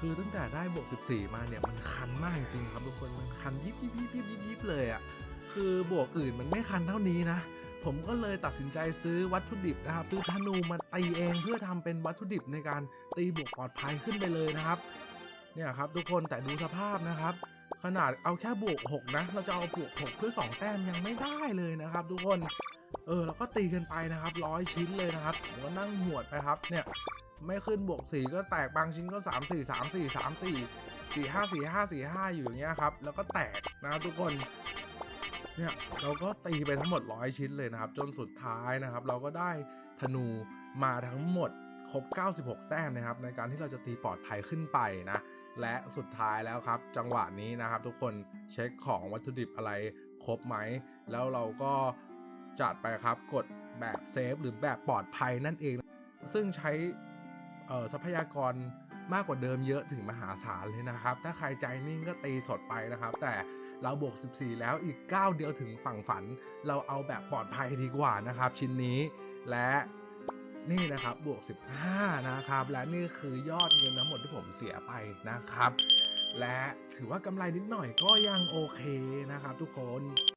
คือตั้งแต่ได้บวก 14 มาเนี่ยมันคันมากจริงๆครับทุกคนมันคันยิบยิบยิบยิบยิบยิบเลยอะ่ะคือบวกอื่นมันไม่คันเท่านี้นะ ผมก็เลยตัดสินใจซื้อวัตถุดิบนะครับ ซื้อธนูมาตีเองเพื่อทำเป็นวัตถุดิบในการตีบวกปลอดภัยขึ้นไปเลยนะครับเนี่ยครับทุกคนแต่ดูสภาพนะครับ ขนาดเอาแค่บวก 6 นะ เราจะเอาบวก 6 เพื่อ 2 แต้มยังไม่ได้เลยนะครับ ทุกคนเออเราก็ตีกันไปนะครับร้อยชิ้นเลยนะครับผมก็นั่งหวดไปครับเนี่ย ไม่ขึ้นบวก4ก็แตกบางชิ้นก็3 4 3 4 3 4 4 5 4 5 4 5อยู่อย่างเงี้ยครับ แล้วก็แตกนะครับทุกคนเนี่ยเราก็ตีไปทั้งหมดร้อยชิ้นเลยนะครับ จนสุดท้ายนะครับ เราก็ได้ธนูมาทั้งหมดครบ 96 แต้มนะครับ ในการที่เราจะตีปลอดภัยขึ้นไปนะ และสุดท้ายแล้วครับ จังหวะนี้นะครับ ทุกคนเช็คของวัตถุดิบอะไรครบไหม แล้วเราก็จัดไปครับกดแบบเซฟหรือแบบปลอดภัยนั่นเอง ซึ่งใช้ ทรัพยากรมากกว่าเดิมเยอะถึงมหาศาลเลยนะครับ ถ้าใครใจนิ่งก็ตีสดไปนะครับ แต่เราบวก 14 แล้วอีก9เดียวถึงฝั่งฝัน เราเอาแบบปลอดภัยดีกว่านะครับ ชิ้นนี้และนี่นะครับบวก 15 นะครับ และนี่คือยอดเงินทั้งหมดที่ผมเสียไปนะครับ และถือว่ากำไรนิดหน่อยก็ยังโอเคนะครับทุกคน